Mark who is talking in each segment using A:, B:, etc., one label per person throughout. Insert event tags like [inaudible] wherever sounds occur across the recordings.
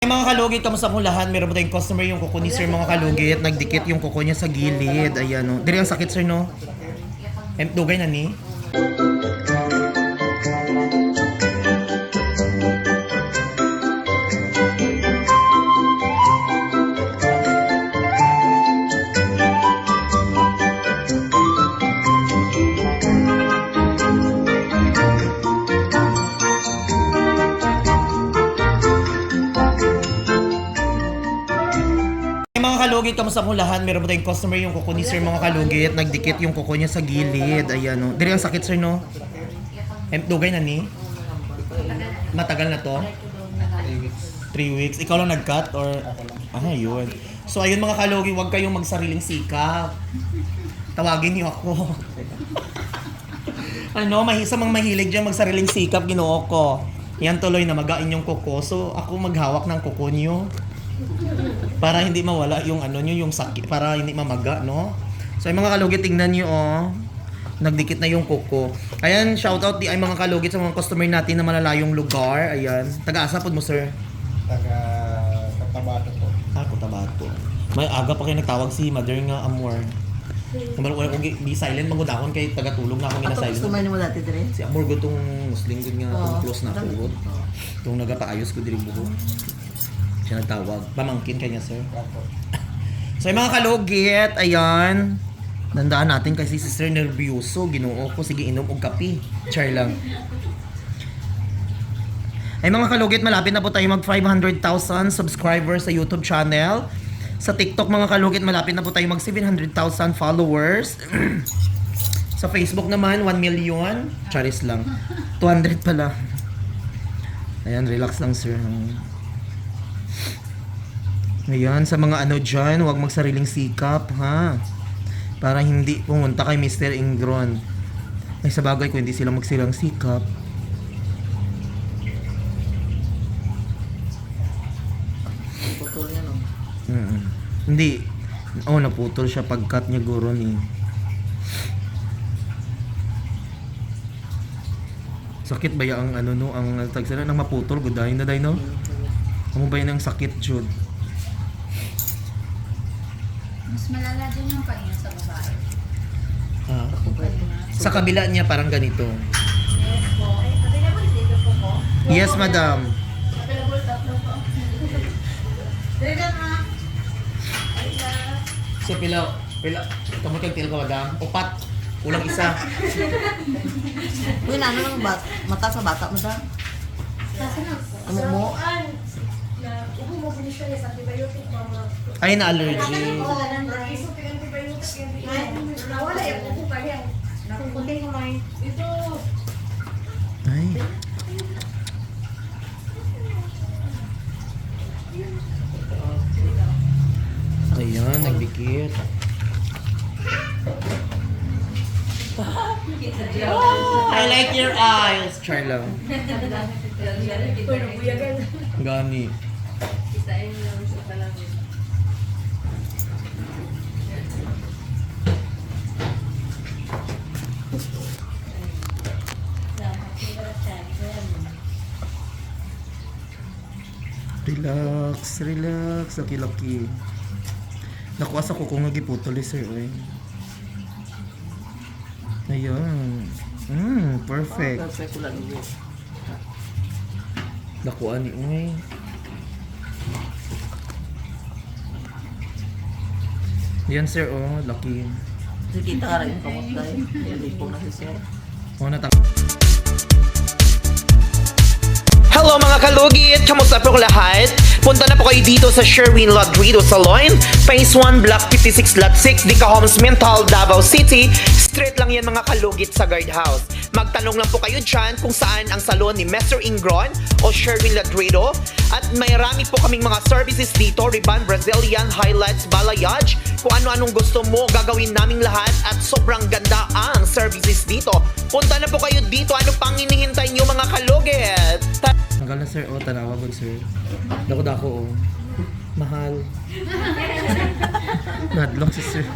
A: Ay, mga kalugit, kamusta po lahat? Meron po tayong customer yung kuko ni sir mga kalugit. Nagdikit yung kuko niya sa gilid. Ayan o. Diri ang sakit sir no? Em, dugay na ni? Kamusta po lahat? Meron po tayong customer yung kuko ni sir mga kalugit. Nagdikit yung kuko niya sa gilid. Ayan o. Diri ang sakit sir no? Em, dugay na ni? Matagal na to? Three weeks. Ikaw lang nag-cut or... Ah, yun. So ayun mga kalugi, huwag kayong magsariling sikap. Tawagin niyo ako. [laughs] ano, mahisa mang mahilig dyan magsariling sikap, ginoo ko. Yan tuloy na magain yung kuko. So ako maghawak ng kuko niyo. Para hindi mawala yung ano niyo, yung sakit. Para hindi mamaga, no? So ay mga kalugi, tingnan niyo oh. Nagdikit na yung kuko. Ayan, shoutout di ay mga kalugit sa mga customer natin na malalayong lugar. Ayan. Taga-asa po mo, sir?
B: taga Katabato po.
A: Ah, Cotabato. May aga pa kayo nagtawag si Mother nga Amor. Kumbaga ko kung di silent magudakon kay tagatulog na ako
C: Ato
A: gina
C: gusto
A: silent.
C: man mo dati dire.
A: Si Amor go tong Muslim gud nga
C: Oo.
A: close na ako. Tong nagapaayos ko diri buho. Siya nagtawag. Pamangkin kanya, sir. [laughs] So yung mga kalugit, ayan. Dandaan natin kasi si Sir nervyoso. Ginoo ko, sige inom og kape. Char lang. Ay mga kalugit, malapit na po tayo mag 500,000 subscribers sa YouTube channel. Sa TikTok mga kalugit, malapit na po tayo mag 700,000 followers. [clears throat] sa Facebook naman, 1 million. Charis lang. 200 pala. Ayan, relax lang sir. Ayan, sa mga ano dyan, huwag magsariling sikap, ha? Para hindi pumunta kay Mr. Ingron. Ay, sa bagay, kung hindi sila magsilang sikap,
C: Putol niya no.
A: mm Hindi. Oh, naputol siya pag-cut niya guro ni. Sakit ba ya ang ano no, ang tagsala nang maputol gudahin na day no? Amo ba yun ang sakit jud?
D: Mas malala din yung pahinga sa babae.
A: Ha? Sa kabila niya parang ganito.
D: Yes po. Ay, available dito po po.
A: Yes, madam.
D: Available tatlo po. Dali lang na.
A: So pila pila kamo kay til ka madam. Upat. Kulang isa.
C: Uy, nano nang bat mata sa bata
D: po.
C: Amo mo?
A: Ay na allergy.
D: Ay.
A: Ayan, nagdikit. I like your eyes.
D: Buyagan.
A: Gani.
D: Isain lang siya talaga.
A: Relax, relax. Laki-laki. Nakuha sa kuko nga giputol eh, sir. Oy. Ayan. Mm, perfect.
C: Perfect ko lang yun.
A: Nakuha ni Uy. Yan sir, oh, lucky.
C: Kasi kita ka rin yung kamot. Hindi po na si sir.
A: Oh, natang
E: Hello mga kalugit! Kamusta po lahat? Punta na po kayo dito sa Sherwin Ladrido Salon, Phase 1, Block 56, Lot 6, Dica Homes, Mental, Davao City. Straight lang yan mga kalugit sa guardhouse. Magtanong lang po kayo dyan kung saan ang salon ni Mr. Ingron o Sherwin Ladrido. At may rami po kaming mga services dito, Riban, Brazilian, Highlights, Balayage. Kung ano-anong gusto mo, gagawin naming lahat at sobrang ganda ang services dito. Punta na po kayo dito. Ano pang hinihintay nyo mga kalugit? Ta-
A: Tanggal na sir, oh, tanawa ko sir. Dako dako oh. Mahal. [laughs] Nadlock si sir.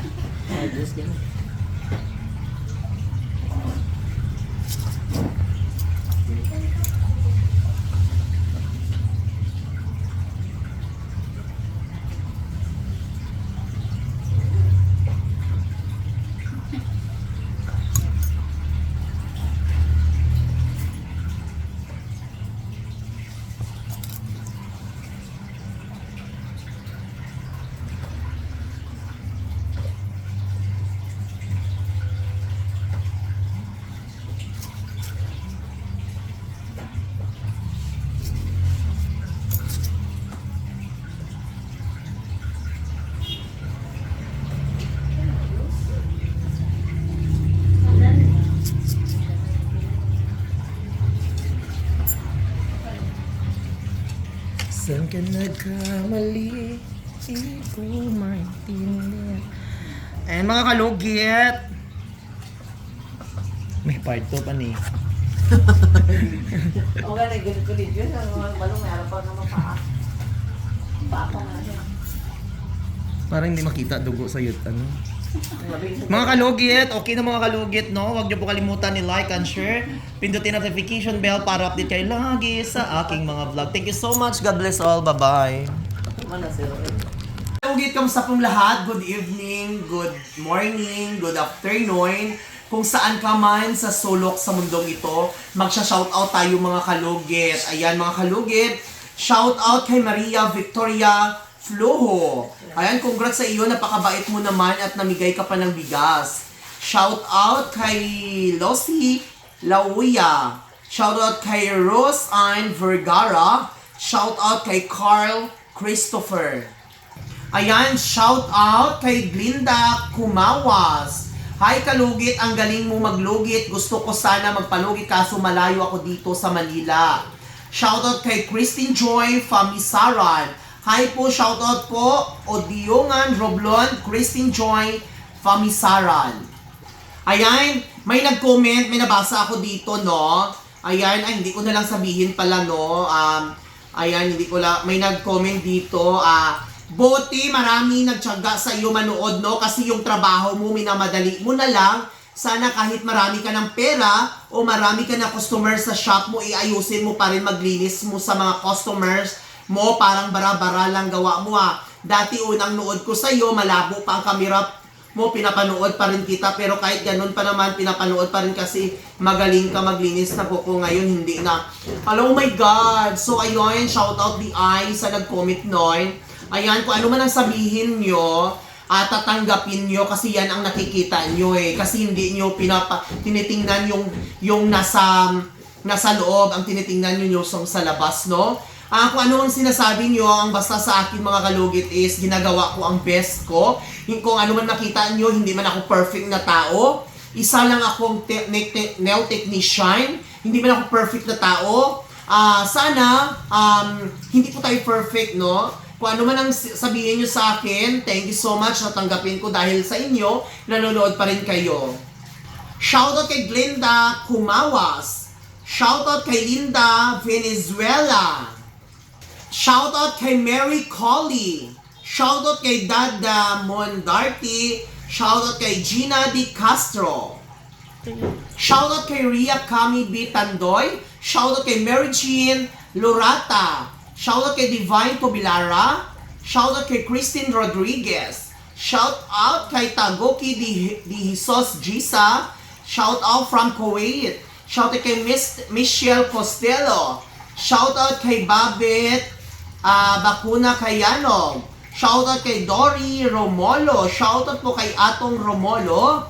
A: Ka nagkamali, di ko maintindihan. Ayan mga kalugit. May part 2 pa ni.
C: O nga, nagano ko din yun. Ang mga balong may araw pa naman pa nga yan.
A: Para hindi makita dugo sa yut ano. Mga kalugit, okay na mga kalugit, no? Huwag niyo po kalimutan ni like and share. Pindutin notification bell para update kayo lagi sa aking mga vlog. Thank you so much. God bless all. Bye-bye. Kalugit, kamusta pong lahat? Good evening, good morning, good afternoon. Kung saan ka man sa sulok sa mundong ito, magsha-shoutout tayo mga kalugit. Ayan mga kalugit, shoutout kay Maria Victoria Floho. Ayan, congrats sa iyo, napakabait mo naman at namigay ka pa ng bigas. Shoutout kay Losi Lauya. Shoutout kay Rose Ann Vergara. Shoutout kay Carl Christopher. Ayan, shout out kay Glinda Kumawas. Hi Kalugit, ang galing mo maglugit. Gusto ko sana magpalugit kaso malayo ako dito sa Manila. Shout out kay Christine Joy Famisaran. Hi po, shout out po Odiongan Roblon, Christine Joy Famisaran. Ayan, may nag-comment, may nabasa ako dito, no? Ayan, ay hindi ko na lang sabihin pala, no? Um, ayan, hindi ko lang, may nag-comment dito, ah, Boti, marami nagtyaga sa iyo manood, no? Kasi yung trabaho mo, minamadali mo na lang. Sana kahit marami ka ng pera o marami ka na customer sa shop mo, iayusin mo pa rin maglinis mo sa mga customers mo. Parang bara-bara lang gawa mo, ah. Dati unang nood ko sa iyo, malabo pa ang kamera mo, pinapanood pa rin kita. Pero kahit ganun pa naman, pinapanood pa rin kasi magaling ka maglinis na po ko ngayon, hindi na. Hello, oh my God! So, ayun, shout out the eye sa nag-comment noon. Ayan, kung ano man ang sabihin nyo, at tatanggapin nyo kasi yan ang nakikita nyo eh. Kasi hindi nyo pinapa, tinitingnan yung, yung nasa, nasa loob, ang tinitingnan nyo yung sa labas, no? Ah, kung ano ang sinasabi nyo, ang basta sa akin mga kalugit is ginagawa ko ang best ko. Kung ano man nakita nyo, hindi man ako perfect na tao. Isa lang akong te- ne- te- nail technician. Hindi man ako perfect na tao. Ah, sana um, hindi po tayo perfect, no? Kung ano man ang sabihin nyo sa akin, thank you so much na tanggapin ko dahil sa inyo, nanonood pa rin kayo. Shoutout kay Glenda Kumawas. Shoutout kay Linda Venezuela. Shoutout kay Mary Colley. Shoutout kay Dada Mondarte. Shoutout kay Gina Di Castro. Shoutout kay Ria Kami B. Tandoy. Shoutout kay Mary Jean Lorata. Shoutout kay Divine Tobilara. Shoutout kay Christine Rodriguez. Shoutout kay Tagoki Di, Di Jesus Gisa. Shoutout from Kuwait. Shoutout kay Miss Michelle Costello. Shoutout kay Babet ah Bakuna Kayanog. Shoutout kay Dory Romolo. Shoutout po kay Atong Romolo.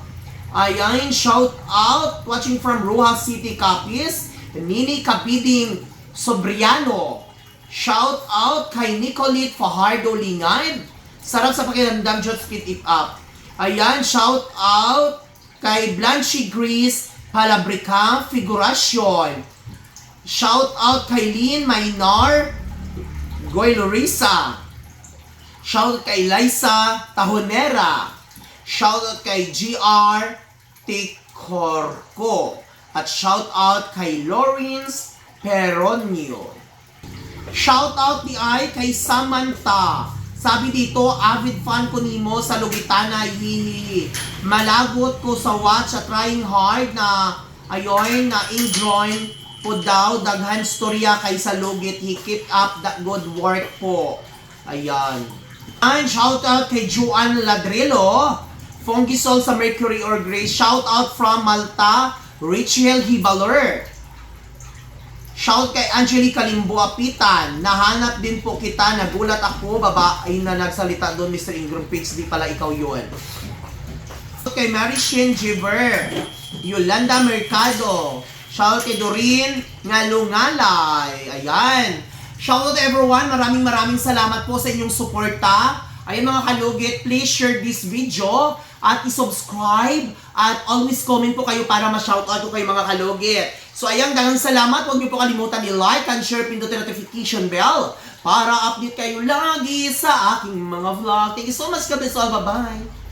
A: Ayan, shout out watching from Rojas City Capiz, Nini Kapiding Sobriano. Shout out kay Nicolette Fajardo Lingad. Sarap sa pakiramdam, just fit it up. Ayan, shout out kay Blanche Grease Palabrica Figuracion. Shout out kay Lynn Mainar Goy Lorisa. Shout out kay Liza Tahonera. Shout out kay GR Ticorco. At shout out kay Lawrence Peronio. Shout out ni ay kay Samantha. Sabi dito, avid fan ko nimo sa Lugitana, hihihi. Malagot ko sa watch at trying hard na ayon na ingroin po daw daghan storya kay sa Lugit. He keep up that good work po. Ayan. And shout out kay Juan Ladrillo. Fungisol sa Mercury or Grace. Shout out from Malta, Rachel Hibaler. Shout kay Angelica Limbo Apitan. Nahanap din po kita. Nagulat ako. Babae na nagsalita doon, Mr. Ingram Pix. Di pala ikaw yun. Shout kay Mary Shin Jiver. Yolanda Mercado. Shout kay Doreen Ngalungalay. Ayan. Shout out everyone. Maraming maraming salamat po sa inyong suporta. Ayan mga kalugit, please share this video at i-subscribe at always comment po kayo para ma-shoutout ko kayo mga kalugit. So ayan, dagang salamat. Huwag niyo po kalimutan i-like and share, pindutin notification bell para update kayo lagi sa aking mga vlog. Thank you so much, Kabisol. Bye-bye.